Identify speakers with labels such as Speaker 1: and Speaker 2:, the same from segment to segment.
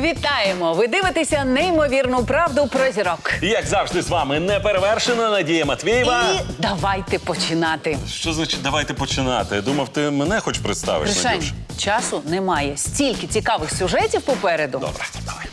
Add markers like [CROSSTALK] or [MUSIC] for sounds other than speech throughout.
Speaker 1: Вітаємо! Ви дивитеся неймовірну правду про зірок.
Speaker 2: Як завжди, з вами неперевершена Надія Матвієва.
Speaker 1: І давайте починати.
Speaker 2: Що значить давайте починати? Я думав, ти мене хоч представиш, Надюш.
Speaker 1: часу немає. Стільки цікавих сюжетів попереду.
Speaker 2: Добре, давай.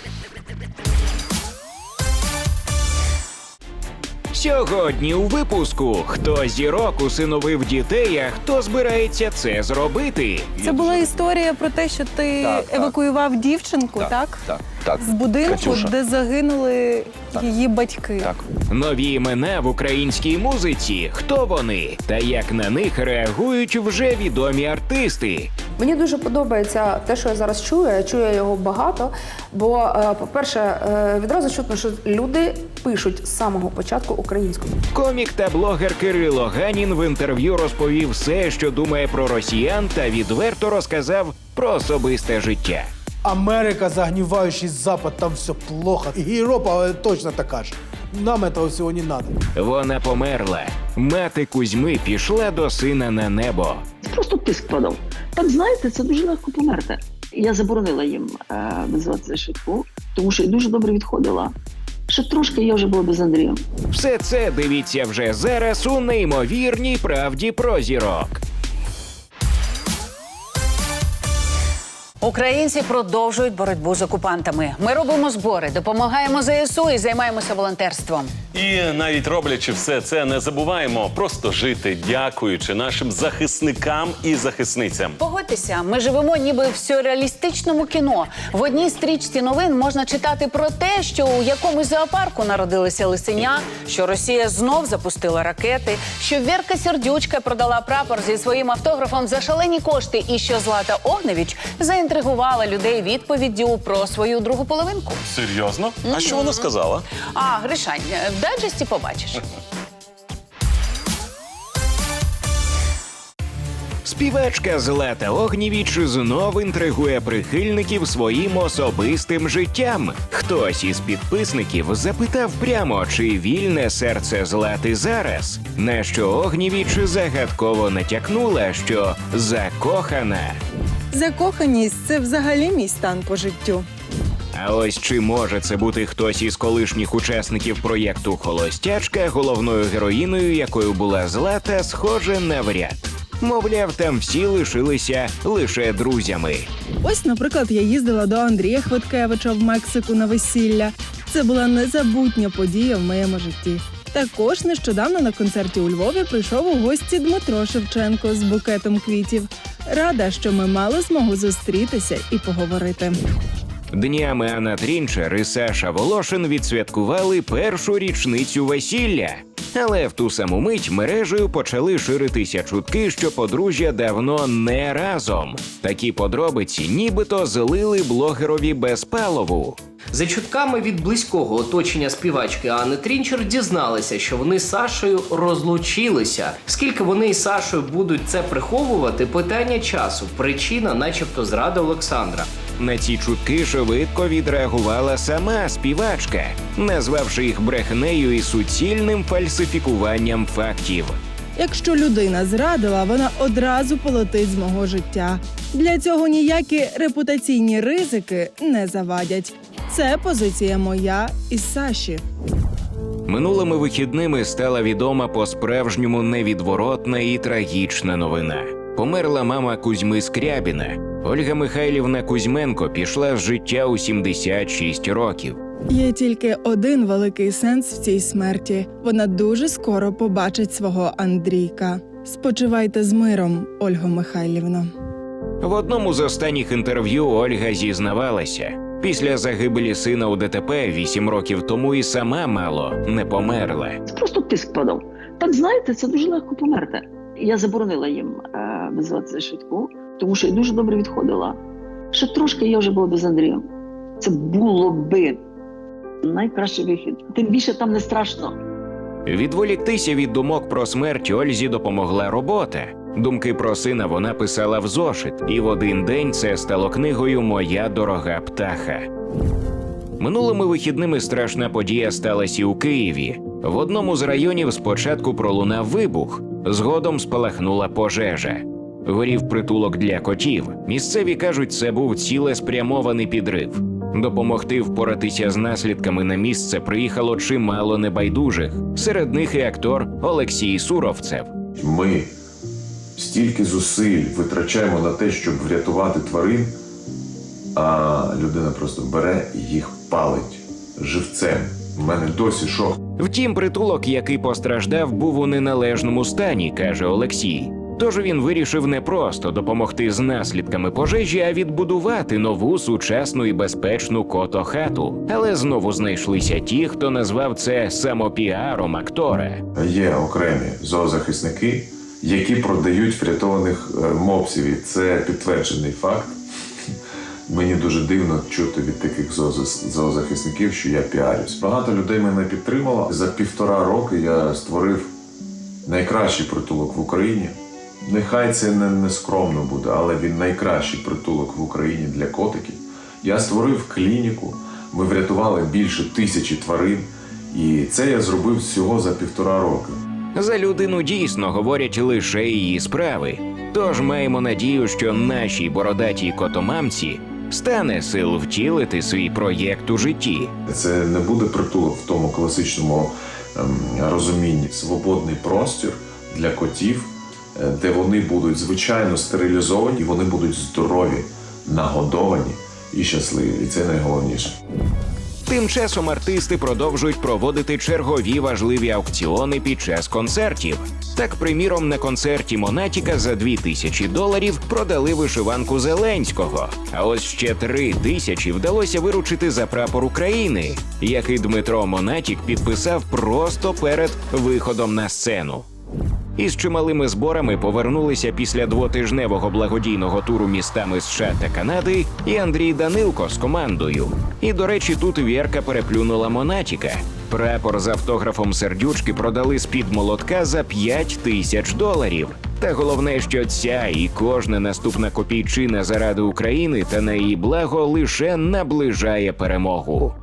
Speaker 3: Сьогодні у випуску хто зірок усиновив дітей, а хто збирається це зробити.
Speaker 4: Це була історія про те, що ти
Speaker 5: Так, так.
Speaker 4: евакуював дівчинку, так?
Speaker 5: Так, так.
Speaker 4: З будинку,
Speaker 5: Катюша.
Speaker 4: де загинули її батьки.
Speaker 5: Так.
Speaker 3: Нові імена в українській музиці. Хто вони? Та як на них реагують вже відомі артисти.
Speaker 6: Мені дуже подобається те, що я зараз чую. Я чую його багато. Бо, е, по-перше, е, відразу чутно, що люди пишуть з самого початку українською.
Speaker 3: Комік та блогер Кирило Ганін в інтерв'ю розповів все, що думає про росіян, та відверто розказав про особисте життя.
Speaker 7: Америка, загнивающий Запад, там все плохо. Э, точно такая же. Нам этого всего не надо.
Speaker 3: Вона померла. Мати Кузьми пішла до сина на небо.
Speaker 8: просто тиск падав. Так знаєте, це дуже легко померти. Я заборонила їм е, визивати швидку, тому що я дуже добре відходила. Ще трошки я вже була без Андрія.
Speaker 3: Все це дивіться вже зараз у неймовірній правді про зірок.
Speaker 1: Українці продовжують боротьбу з окупантами. Ми робимо збори, допомагаємо ЗСУ і займаємося волонтерством.
Speaker 2: І навіть роблячи все це, не забуваємо просто жити, дякуючи нашим захисникам і захисницям.
Speaker 1: Погодьтеся, ми живемо ніби в сюрреалістичному кіно. В одній стрічці новин можна читати про те, що у якомусь зоопарку народилися лисеня, що Росія знов запустила ракети, що Вірка Сердючка продала прапор зі своїм автографом за шалені кошти, і що Злата Огневіч заінтригувала людей відповіддю про свою другу половинку.
Speaker 2: Серйозно? А що вона сказала?
Speaker 1: А, Гришань, дайджесті побачиш.
Speaker 3: Співачка Злата Огнєвіч знов інтригує прихильників своїм особистим життям. Хтось із підписників запитав прямо, чи вільне серце Злати зараз. На що Огнєвіч загадково натякнула, що закохана.
Speaker 4: Закоханість це взагалі мій стан по життю.
Speaker 3: А ось чи може це бути хтось із колишніх учасників проєкту Холостячка, головною героїною, якою була Злата, схоже навряд. Мовляв, там всі лишилися лише друзями.
Speaker 4: Ось, наприклад, я їздила до Андрія Хвиткевича в Мексику на весілля. Це була незабутня подія в моєму житті. Також нещодавно на концерті у Львові прийшов у гості Дмитро Шевченко з букетом квітів. Рада, що ми мали змогу зустрітися і поговорити.
Speaker 3: Днями Анна Трінчер і Саша Волошин відсвяткували першу річницю весілля. Але в ту саму мить мережею почали ширитися чутки, що подружжя давно не разом. Такі подробиці нібито злили блогерові Безпалову.
Speaker 9: За чутками від близького оточення співачки Анни Трінчер дізналися, що вони з Сашею розлучилися. Скільки вони із Сашою будуть це приховувати? Питання часу. Причина, начебто, зрада Олександра.
Speaker 3: На ці чутки швидко відреагувала сама співачка, назвавши їх брехнею і суцільним фальсифікуванням фактів.
Speaker 4: Якщо людина зрадила, вона одразу полетить з мого життя. Для цього ніякі репутаційні ризики не завадять. Це позиція моя і Саші.
Speaker 3: Минулими вихідними стала відома по-справжньому невідворотна і трагічна новина. Померла мама Кузьми Скрябіна. Ольга Михайлівна Кузьменко пішла з життя у 76 років.
Speaker 4: Є тільки один великий сенс в цій смерті. Вона дуже скоро побачить свого Андрійка. Спочивайте з миром, Ольго Михайлівно.
Speaker 3: В одному з останніх інтерв'ю Ольга зізнавалася. Після загибелі сина у ДТП вісім років тому і сама мало не померла.
Speaker 8: Просто тиск падав. Так знаєте, це дуже легко померти. Я заборонила їм е, визивати швидку, тому що я дуже добре відходила. Ще трошки я вже була без Андрія. Це було би найкращий вихід. Тим більше там не страшно.
Speaker 3: Відволіктися від думок про смерть Ользі допомогла робота. Думки про сина вона писала в зошит, і в один день це стало книгою Моя дорога птаха. Минулими вихідними страшна подія сталася і у Києві. В одному з районів спочатку пролунав вибух, згодом спалахнула пожежа. Горів притулок для котів. Місцеві кажуть, це був цілеспрямований підрив. Допомогти впоратися з наслідками на місце приїхало чимало небайдужих. Серед них і актор Олексій Суровцев.
Speaker 5: Ми стільки зусиль витрачаємо на те, щоб врятувати тварин, а людина просто бере і їх палить живцем. У мене досі шок.
Speaker 3: Втім, притулок, який постраждав, був у неналежному стані, каже Олексій. Тож він вирішив не просто допомогти з наслідками пожежі, а відбудувати нову сучасну і безпечну котохату. Але знову знайшлися ті, хто назвав це самопіаром актора.
Speaker 5: Є окремі зоозахисники, які продають врятованих е, мопсів. І це підтверджений факт. [LAUGHS] Мені дуже дивно чути від таких зоозахисників, що я піарюсь. Багато людей мене підтримало. За півтора роки я створив найкращий притулок в Україні. Нехай це не, не скромно буде, але він найкращий притулок в Україні для котиків. Я створив клініку, ми врятували більше тисячі тварин, і це я зробив всього за півтора роки.
Speaker 3: За людину дійсно говорять лише її справи. Тож маємо надію, що нашій бородатій котомамці стане сил втілити свій проєкт у житті.
Speaker 5: Це не буде притулок в тому класичному ем, розумінні. Свободний простір для котів, де вони будуть звичайно стерилізовані, вони будуть здорові, нагодовані і щасливі. І це найголовніше.
Speaker 3: Тим часом артисти продовжують проводити чергові важливі аукціони під час концертів. Так, приміром, на концерті Монатіка за 2000 доларів продали вишиванку Зеленського. А ось ще три тисячі вдалося виручити за прапор України, який Дмитро Монатік підписав просто перед виходом на сцену. Із чималими зборами повернулися після двотижневого благодійного туру містами США та Канади і Андрій Данилко з командою. І до речі, тут Вірка переплюнула Монатіка. Прапор з автографом сердючки продали з під молотка за 5 тисяч доларів. Та головне, що ця і кожна наступна копійчина заради України та на її благо лише наближає перемогу.